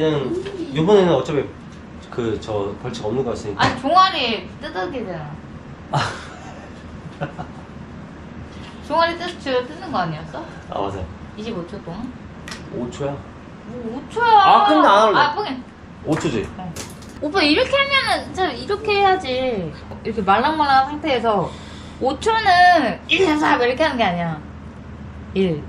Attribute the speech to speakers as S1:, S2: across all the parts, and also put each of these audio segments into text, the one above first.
S1: 이제는 이번에는 어차피 그 저 벌칙 없는 거 같으니까.
S2: 아니 종아리 뜯어기잖아. 종아리 뜯, 줄 뜯는 거 아니었어?
S1: 아 맞아.
S2: 25초 동안?
S1: 5초야.
S2: 뭐 5초야.
S1: 아, 근데 안 할래.
S2: 아, 뻥해.
S1: 5초지.
S2: 오빠 이렇게 하면은 저 이렇게 해야지. 이렇게 말랑말랑한 상태에서 5초는 1, 2, 3, 4 이렇게 하는 게 아니야. 1,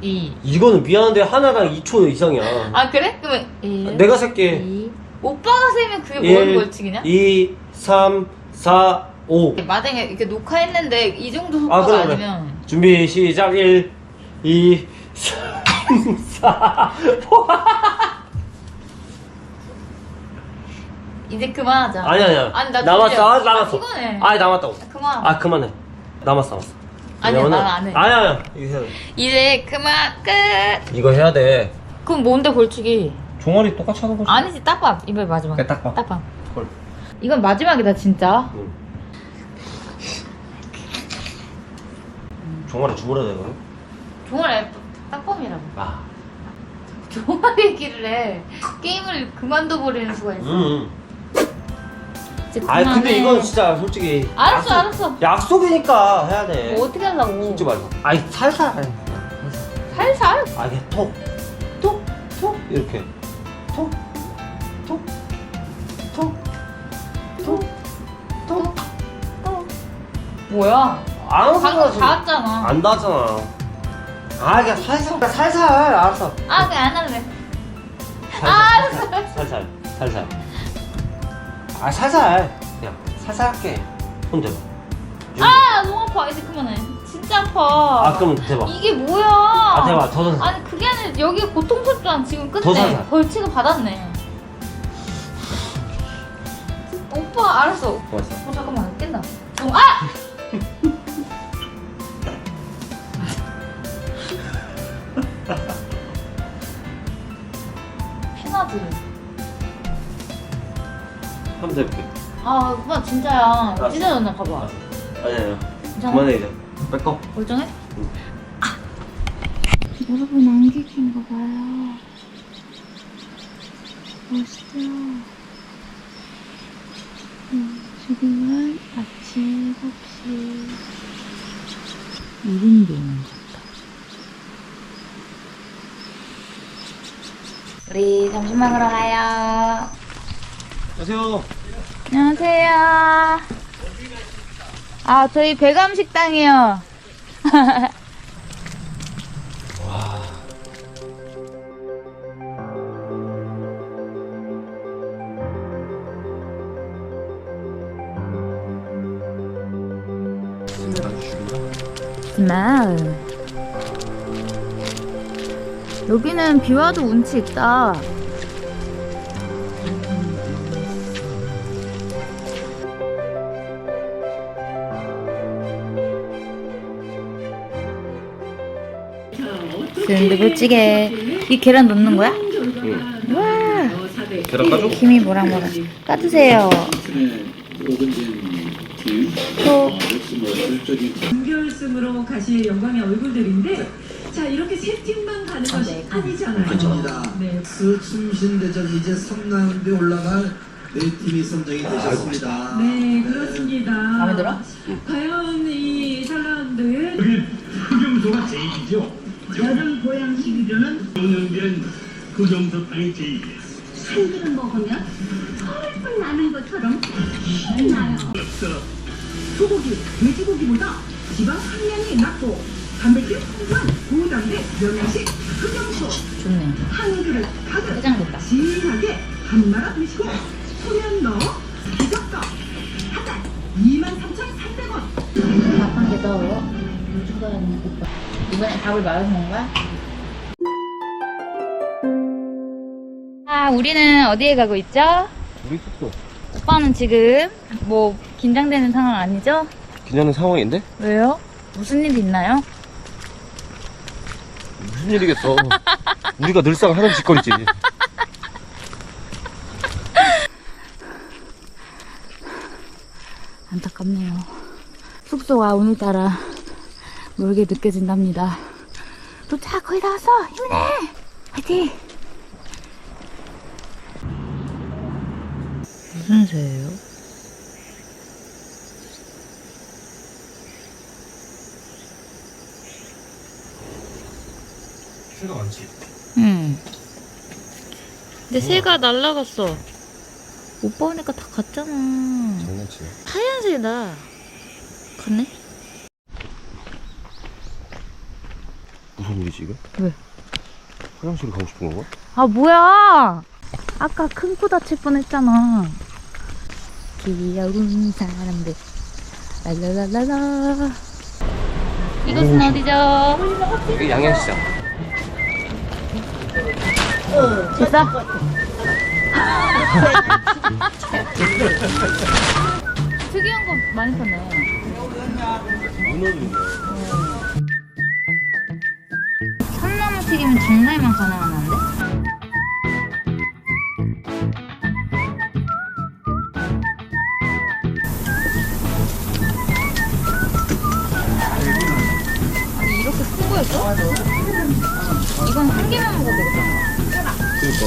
S2: 2.
S1: 이거는 미안한데 하나당 2초 이상이야.
S2: 아 그래? 그러면 1,
S1: 내가 살게.
S2: 2. 오빠가 세면 그게 뭔 벌칙이냐?
S1: 2, 3, 4, 5.
S2: 마당에 이렇게 녹화했는데 이 정도
S1: 아,
S2: 속도가
S1: 그래,
S2: 아,
S1: 그래.
S2: 니면
S1: 준비 시작 1, 2, 3, 4, 5.
S2: 이제 그만하자.
S1: 아니 아니야.
S2: 아니, 나
S1: 남았어.
S2: 진짜
S1: 아, 남았어.
S2: 피곤해.
S1: 아니 남았다고.
S2: 그만.
S1: 아 그만해. 남았어 남았어.
S2: 아니야,
S1: 왜냐면은-
S2: 나는 안 해.
S1: 아니야 아니야. 이거 해야 돼.
S2: 이제 그만 끝.
S1: 이거 해야 돼.
S2: 그럼 뭔데 벌칙이?
S1: 종아리 똑같이 하는 거지.
S2: 아니지 딱밥 이번 마지막.
S1: 그래, 딱밥.
S2: 딱밥.
S1: 헐.
S2: 이건 마지막이다 진짜.
S1: 응. 종아리 주물러야 되거든.
S2: 종아리 딱밤이라고.
S1: 아.
S2: 종아리 얘기를 해. 게임을 그만둬 버리는 수가 있어.
S1: 응.
S2: 이제
S1: 아 근데
S2: 그만해.
S1: 이건 진짜 솔직히.
S2: 알았어,
S1: 약속-
S2: 알았어.
S1: 약속이니까 해야 돼.
S2: 뭐 어떻게 하려고?
S1: 웃지 말고. 아니 살살.
S2: 살살.
S1: 아 이게 톡, 톡, 톡 이렇게. 톡, 톡, 톡, 톡, 톡.
S2: 뭐야?
S1: 안
S2: 방금
S1: 하지.
S2: 닿았잖아.
S1: 안 닿잖아. 아 그냥 살살, 살살 알았어.
S2: 아 그냥 안 할래.
S1: 살살,
S2: 아,
S1: 살살, 살살, 살살. 아 살살, 그냥 살살 할게. 손 대봐.
S2: 아 너무 아파. 이제 그만해. 진짜 아파.
S1: 아 그럼 대봐.
S2: 이게 뭐야?
S1: 아 대봐, 더 살살.
S2: 아니 그게 아니라 여기 고통스럽잖아. 지금
S1: 더
S2: 끝내.
S1: 살살.
S2: 벌칙을 받았네. 오빠 알았어.
S1: 고맙어.
S2: 어 잠깐만 깬다. 어, 아! 아 오빠 진짜야.
S1: 알았어.
S2: 찢어졌나 봐봐.
S1: 알았어. 아니야, 아니야.
S2: 괜찮아?
S1: 그만해 이제. 뺏고.
S2: 멀쩡해?
S1: 응.
S2: 아. 여러분 안개인가 봐요. 멋있죠? 음, 지금은 아침 7시 1인분 정도. 우리 점심 먹으러 가요.
S1: 안녕하세요.
S2: 안녕하세요. 아, 저희 배감 식당이요. 스멜. 여기는 비 와도 운치 있다. 순두부찌개. 이 계란 넣는 거야? 와.
S1: 계란 까줘?
S2: 김이 뭐랑 뭐랑. 까주세요. 또
S3: 준결승으로 가실 영광의 얼굴들인데 자 이렇게 세 팀만 가는 것이 아니잖아요. 네.
S4: 스 충신 대전 이제 3라운드에 올라갈 네 팀이 선정이 되셨습니다.
S3: 네, 그렇습니다.
S2: 마음에 들어?
S3: 과연 이 4라운드
S5: 흑염소가 제일이죠.
S3: 여름 고양 시기로는
S5: 영양된 흑염소 땅이 제일이에요.
S6: 한그릇 먹으면 펄펄 나는 것처럼 잘 나요.
S3: 소고기, 돼지고기보다 지방 함량이 낮고 단백질 풍부한 고단백 영양식 흑염소
S2: 좋네.
S3: 한 그릇 가득
S2: 해장됐다.
S3: 진하게 한 말아 드시고 소면 넣어 기적떡 한달 23,300원
S2: 밥한 개 더. 오빠. 이번에 밥을 말아서 먹는 거야? 아, 우리는 어디에 가고 있죠?
S1: 우리 숙소.
S2: 오빠는 지금 뭐 긴장되는 상황 아니죠?
S1: 괜찮은 상황인데?
S2: 왜요? 무슨 일 있나요?
S1: 무슨 일이겠어. 우리가 늘상 하는 짓거리지.
S2: 안타깝네요. 숙소가 오늘따라 모르게 느껴진답니다. 도착 거의 다 왔어 힘내 화이팅! 무슨 새예요?
S1: 새가 많지?
S2: 응. 근데 새가 날라갔어. 오빠 오니까 다 갔잖아.
S1: 장난치네.
S2: 하얀 새다. 갔네?
S1: 무슨 일이지 이거?
S2: 왜?
S1: 화장실 가고 싶은 건가?
S2: 아, 뭐야! 아까 큰 코 다칠 뻔 했잖아. 귀여운 사람들. 랄랄랄랄라. 이곳은 어디죠?
S1: 여기 양양시장.
S2: 됐어? 특이한 거 많이 샀네. 튀김은 장날만 가능하는데? 아니 이렇게 큰 거였어? 이건 한 개만 먹어도 되겠다.
S1: 그러니까.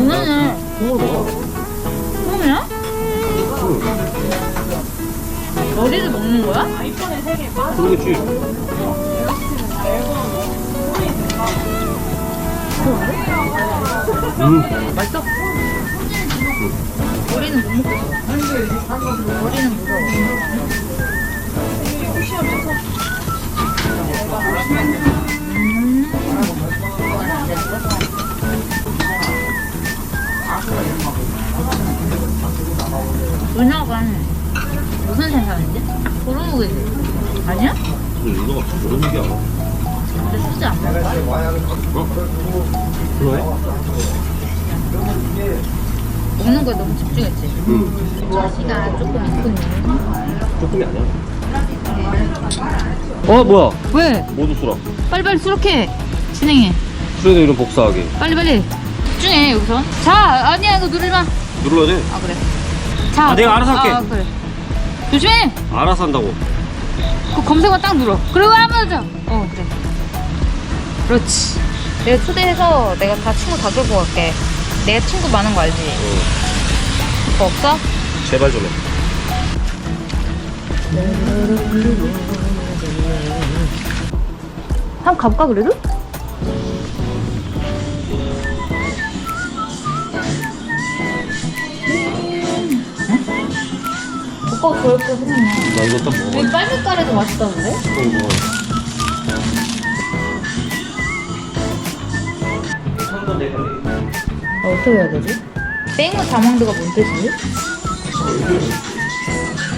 S2: 오늘은 처음이야? 머리도 먹는 거야?
S1: 그러겠지. 음.
S2: 맛있어? 머리는 못 먹겠어. 머리는 무서워. 은하가 무슨 생각인지? 도루묵이지? 아니야?
S1: 이거. 그런 얘기야.
S2: 근데 수지 안 먹을 거야?
S1: 그러네.
S2: 먹는 거에 너무 집중했지?
S1: 응.
S2: 자시가 조금 있군요.
S1: 조금이 아니야. 어 뭐야?
S2: 왜?
S1: 모두 수락.
S2: 빨리빨리 수록해. 진행해.
S1: 프레드 이름 복사하기.
S2: 빨리빨리. 집중해, 여기서. 자, 아니야, 이거 누르지 마.
S1: 눌러야 돼.
S2: 아, 그래. 자.
S1: 아, 내가 알아서 할게.
S2: 아, 그래. 조심해!
S1: 알아서 한다고.
S2: 그 검색어 딱 눌러. 그리고 한번 더. 어, 그래. 그렇지. 내가 초대해서 내가 다 친구 다 끌고 갈게. 내가 친구 많은 거 알지?
S1: 어.
S2: 그거 없어?
S1: 제발 좀 해.
S2: 한번 가볼까, 그래도? 좋아할 거 생각나.
S1: 나 이거 딱 먹어.
S2: 여기 빨간깔에도 맛있다는데?
S1: 이거.
S2: 아, 어떻게 해야 되지? 땡무 다망드가 뭔 뜻이지?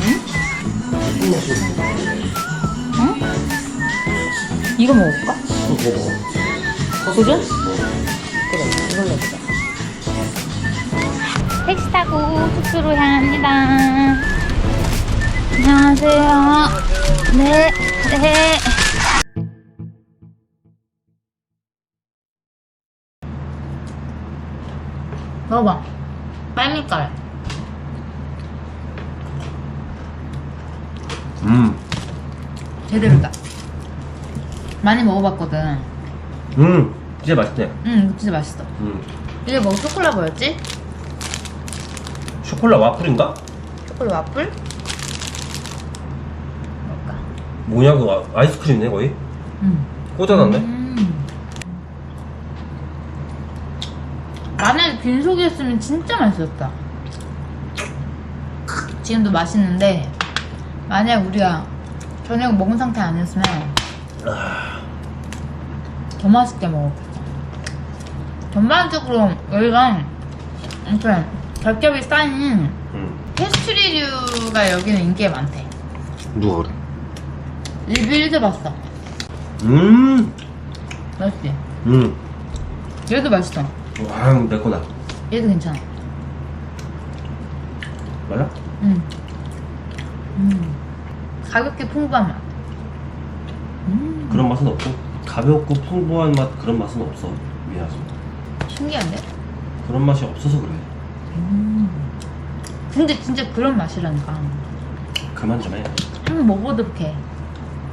S2: 응? 응? 이거 먹을까? 도전? 그래, 이걸로 해보자. 택시 타고 숙소로 향합니다. 안녕하세요. 네, 네. 먹어봐. 빨미깔.
S1: 음.
S2: 제대로다. 많이 먹어봤거든.
S1: 음. 진짜 맛있네.
S2: 응, 진짜 맛있어.
S1: 음.
S2: 이게 뭐 초콜릿 뭐였지?
S1: 쇼콜라 와플인가?
S2: 초콜릿 와플? 뭘까?
S1: 뭐냐 그 아- 아이스크림이네 거의.
S2: 응.
S1: 꽂아놨네.
S2: 음. 만약에 빈속이었으면 진짜 맛있었다. 지금도 맛있는데 만약 우리가 저녁 먹은 상태 아니었으면 더 맛있게 먹었겠다. 전반적으로 여기가 이렇게 겹겹이 쌓인
S1: 음.
S2: 페스트리류가 여기는 인기가 많대.
S1: 누가?
S2: 리뷰 1도 봤어.
S1: 음.
S2: 맛있지?
S1: 음.
S2: 얘도 맛있어.
S1: 와 매콤하.
S2: 얘도 괜찮아.
S1: 맞아?
S2: 음. 음. 가볍게 풍부한 맛. 음.
S1: 그런 맛은 없고 가볍고 풍부한 맛 그런 맛은 없어. 미안하지만
S2: 신기한데?
S1: 그런 맛이 없어서 그래.
S2: 근데 진짜 그런 맛이라니까.
S1: 그만 좀 해.
S2: 한번 먹어보도록 해.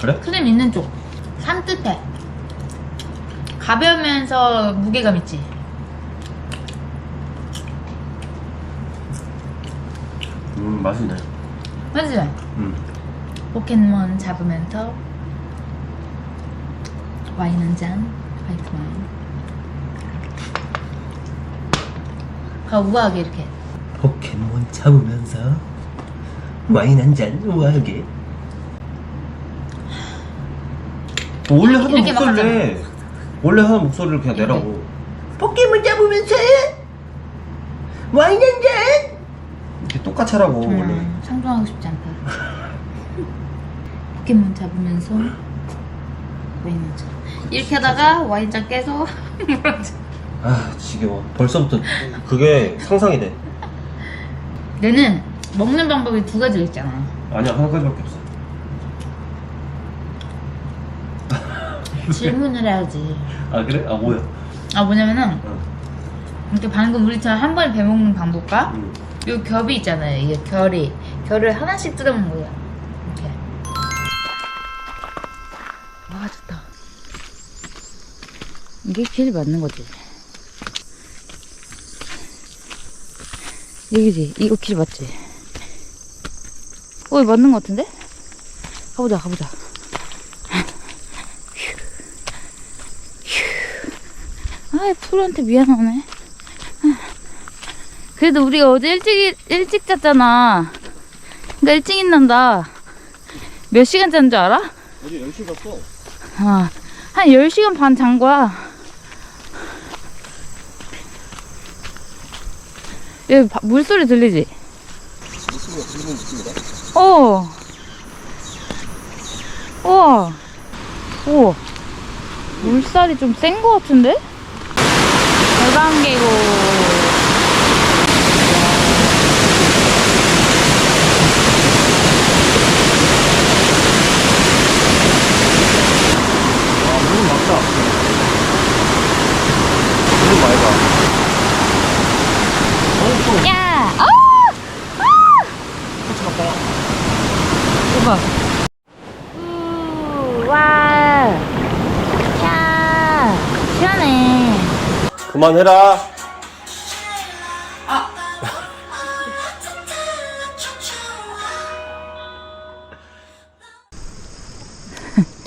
S1: 그래?
S2: 크림 있는 쪽. 산뜻해. 가벼우면서 무게감 있지.
S1: 음 맛있네.
S2: 맞지?
S1: 음.
S2: 포켓몬 잡으면서 와인 한 잔, 화이트 와인. 아, 우아하게 이렇게.
S1: 포켓몬 잡으면서 와인 한잔 우아하게. 원래 하던
S2: 이렇게 막
S1: 목소리래. 원래 하던 목소리를 그냥 내라고. 포켓몬 잡으면서 와인 한 잔. 이렇게 똑같이 하라고 원래.
S2: 음, 상종하고 싶지 않다. 포켓몬 잡으면서 와인 한 잔. 이렇게 하다가 와인잔 깨서
S1: 아 지겨워. 벌써부터 그게 상상이 돼.
S2: 얘는 먹는 방법이 두 가지가 있잖아.
S1: 아니야 한 가지밖에 없어.
S2: 질문을 해야지.
S1: 아 그래? 아 뭐야?
S2: 아 뭐냐면은
S1: 응.
S2: 이렇게 방금 우리처럼 한 번에 배먹는 방법과
S1: 응.
S2: 요 겹이 있잖아요. 이게 결이 결을 하나씩 뜯어먹는 거예요. 이렇게. 와 좋다. 이게 길이 맞는 거지. 여기지. 이거 길 맞지? 어, 맞는 거 같은데? 가보자, 가보자. 아, 프로한테 미안하네. 그래도 우리가 어제 일찍, 일찍 잤잖아. 그러니까 일찍 일난다. 몇 시간 잔 줄 알아?
S1: 어제 10시 갔어.
S2: 아, 한 10시간 반 잔 거야. 여기 바- 물소리 들리지?
S1: 목소리가 들리는 느낌이다.
S2: 어. 우와. 우와. 물살이 좀 센 거 같은데?
S1: 아 물은 막다.
S2: 야! 대박. 우, 와. 야. 시원해.
S1: 그만해라.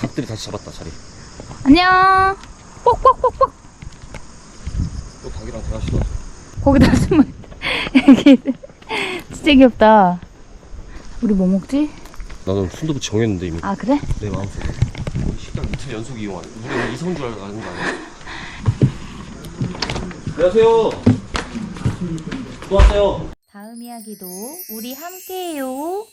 S1: 닭들이 다시 잡았다 자리.
S2: 안녕. 뽁뽁뽁뽁.
S1: 또 닭이랑 대화 시도.
S2: 거기다. 여기. 진짜 귀엽다. 우리 뭐 먹지?
S1: 나는 순두부 정했는데 이미
S2: 아, 그래?
S1: 내 마음속에. 우리 식당 이틀 연속 이용하네. 우리가 이성인 줄 알고 가는 거 아니야? 안녕하세요. 또 왔어요.
S2: 다음 이야기도 우리 함께해요.